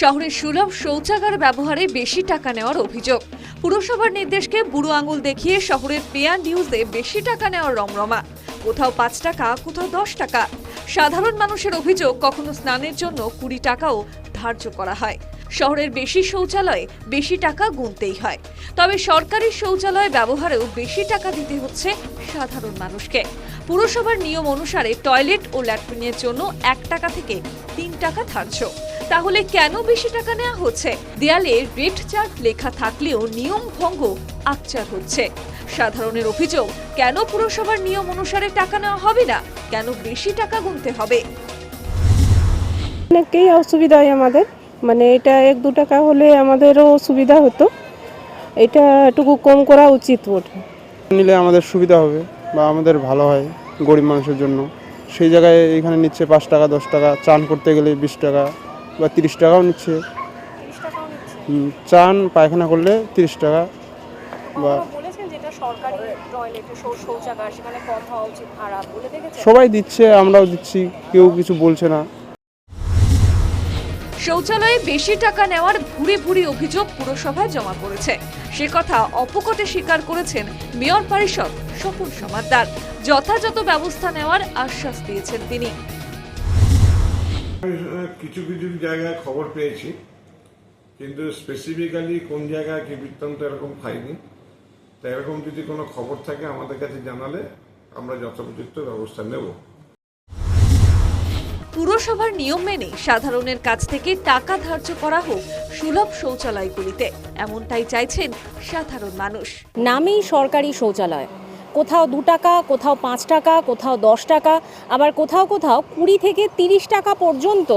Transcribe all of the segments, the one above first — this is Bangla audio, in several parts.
শহরে সুলভ শৌচাগার ব্যবহারে বেশি টাকা নেওয়ার অভিযোগ। পুরসভার নির্দেশকে বুড়ো আঙুল দেখিয়ে শহরের পেয়া নিউজে বেশি টাকা নেওয়ার রমরমা। কোথাও পাঁচ টাকা, কোথাও দশ টাকা। সাধারণ মানুষের অভিযোগ, কখনো স্নানের জন্য কুড়ি টাকাও ধার্য করা হয়। শহরের বেশি শৌচালয়ে বেশি টাকা গুনতেই হয়। তবে সরকারি শৌচালয় ব্যবহারেও বেশি টাকা দিতে হচ্ছে সাধারণ মানুষকে। পুরসভার নিয়ম অনুসারে টয়লেট ও ল্যাট্রিনের জন্য এক টাকা থেকে তিন টাকা ধার্য। তাহলে কেন বেশি টাকা নেওয়া হচ্ছে? দেয়ালে রেট চার্ট লেখা থাকলেও নিয়ম ভঙ্গ আকচার হচ্ছে। সাধারণের অভিযোগ কেন পুরসভার নিয়ম অনুসারে টাকা নেওয়া হবে না? কেন বেশি টাকা গুনতে হবে? অনেকেই অসুবিধা হয় আমাদের। মানে এটা এক দু টাকা হলে আমাদেরও সুবিধা হতো। এটা একটু কম করা উচিত ওঠে নিলে আমাদের সুবিধা হবে বা আমাদের ভালো হয় গরিব মানুষের জন্য। সেই জায়গায় এখানে নিচ্ছে পাঁচ টাকা দশ টাকা চান করতে গেলে বিশ টাকা। বা তিরিশ টাকাও নিচ্ছে। চান পায়খানা করলে তিরিশ টাকা বা সবাই দিচ্ছে আমরাও দিচ্ছি কেউ কিছু বলছে না। শৌচালয়ে বেশি টাকা নেওয়ার ভুরি ভুরি অভিযোগ পুরসভায় জমা পড়েছে। সে কথা অপকটে স্বীকার করেছেন মেয়র পরিষদ স্বপন সমাদ্দার। যথাযথ ব্যবস্থা নেওয়ার আশ্বাস দিয়েছেন তিনি। কিছু কিছু জায়গায় খবর পেয়েছি কিন্তু স্পেসিফিক্যালি কোন জায়গায় কি বৃত্তান্ত এরকম পাইনি। তা এরকম যদি কোনো খবর থাকে আমাদের কাছে জানালে আমরা যথোপযুক্ত ব্যবস্থা নেব। পুরসভার নিয়ম মেনে সাধারণের কাছ থেকে টাকা ধার্য করা হোক সুলভ শৌচালয়গুলিতে এমনটাই চাইছেন সাধারণ মানুষ। নামেই সরকারি শৌচালয়। কোথাও দু টাকা, কোথাও পাঁচ টাকা, কোথাও দশ টাকা, আবার কোথাও কোথাও কুড়ি থেকে তিরিশ টাকা পর্যন্ত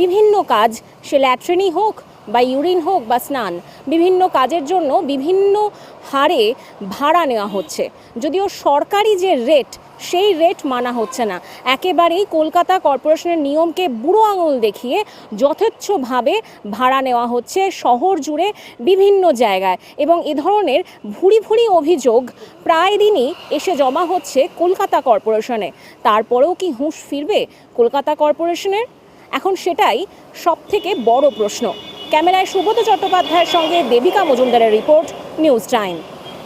বিভিন্ন কাজ, সে ল্যাট্রিনই হোক বা ইউরিন হোক বা স্নান, বিভিন্ন কাজের জন্য বিভিন্ন হারে ভাড়া নেওয়া হচ্ছে। যদিও সরকারি যে রেট সেই রেট মানা হচ্ছে না। একেবারেই কলকাতা কর্পোরেশনের নিয়মকে বুড়ো আঙুল দেখিয়ে যথেচ্ছভাবে ভাড়া নেওয়া হচ্ছে শহর জুড়ে বিভিন্ন জায়গায়। এবং এ ধরনের ভুরি ভুরি অভিযোগ প্রায় দিনই এসে জমা হচ্ছে কলকাতা কর্পোরেশনে। তারপরেও কি হুঁশ ফিরবে কলকাতা কর্পোরেশনের? এখন সেটাই সবথেকে বড় প্রশ্ন। ক্যামেরায় সুব্রত চট্টোপাধ্যায়ের সঙ্গে দেবিকা মজুমদারের রিপোর্ট নিউজ টাইম।